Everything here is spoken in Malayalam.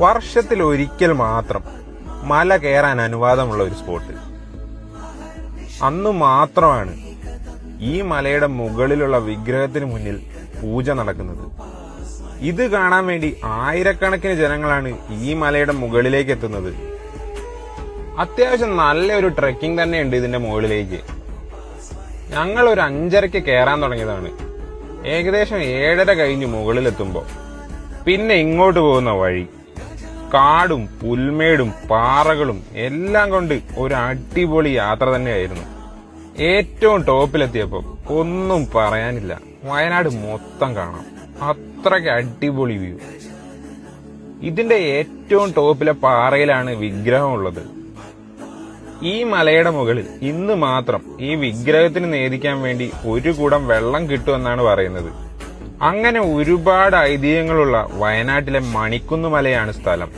വർഷത്തിൽ ഒരിക്കൽ മാത്രം മല കയറാൻ അനുവാദമുള്ള ഒരു സ്പോട്ട്. അന്ന് മാത്രമാണ് ഈ മലയുടെ മുകളിലുള്ള വിഗ്രഹത്തിന് മുന്നിൽ പൂജ നടക്കുന്നത്. ഇത് കാണാൻ വേണ്ടി ആയിരക്കണക്കിന് ജനങ്ങളാണ് ഈ മലയുടെ മുകളിലേക്ക് എത്തുന്നത്. അത്യാവശ്യം നല്ലൊരു ട്രെക്കിംഗ് തന്നെയുണ്ട് ഇതിന്റെ മുകളിലേക്ക്. ഞങ്ങൾ ഒരു അഞ്ചരക്ക് കയറാൻ തുടങ്ങിയതാണ്. ഏകദേശം ഏഴര കഴിഞ്ഞ് മുകളിലെത്തുമ്പോൾ പിന്നെ ഇങ്ങോട്ട് പോകുന്ന വഴി. കാടും പുൽമേടും പാറകളും എല്ലാം കൊണ്ട് ഒരു അടിപൊളി യാത്ര തന്നെയായിരുന്നു. ഏറ്റവും ടോപ്പിലെത്തിയപ്പോൾ ഒന്നും പറയാനില്ല. വയനാട് മൊത്തം കാണാം. അത്രയ്ക്ക് അടിപൊളി വ്യൂ. ഇതിന്റെ ഏറ്റവും ടോപ്പിലെ പാറയിലാണ് വിഗ്രഹം ഉള്ളത് ഈ മലയുടെ മുകളിൽ ഇന്ന് മാത്രം ഈ വിഗ്രഹത്തിന് നേദിക്കാൻ വേണ്ടി ഒരു കൂടം വെള്ളം കിട്ടുമെന്നാണ് പറയുന്നത്. അങ്ങനെ ഒരുപാട് ഐതിഹ്യങ്ങളുള്ള വയനാട്ടിലെ മണിക്കുന്ന് മലയാണ് സ്ഥലം.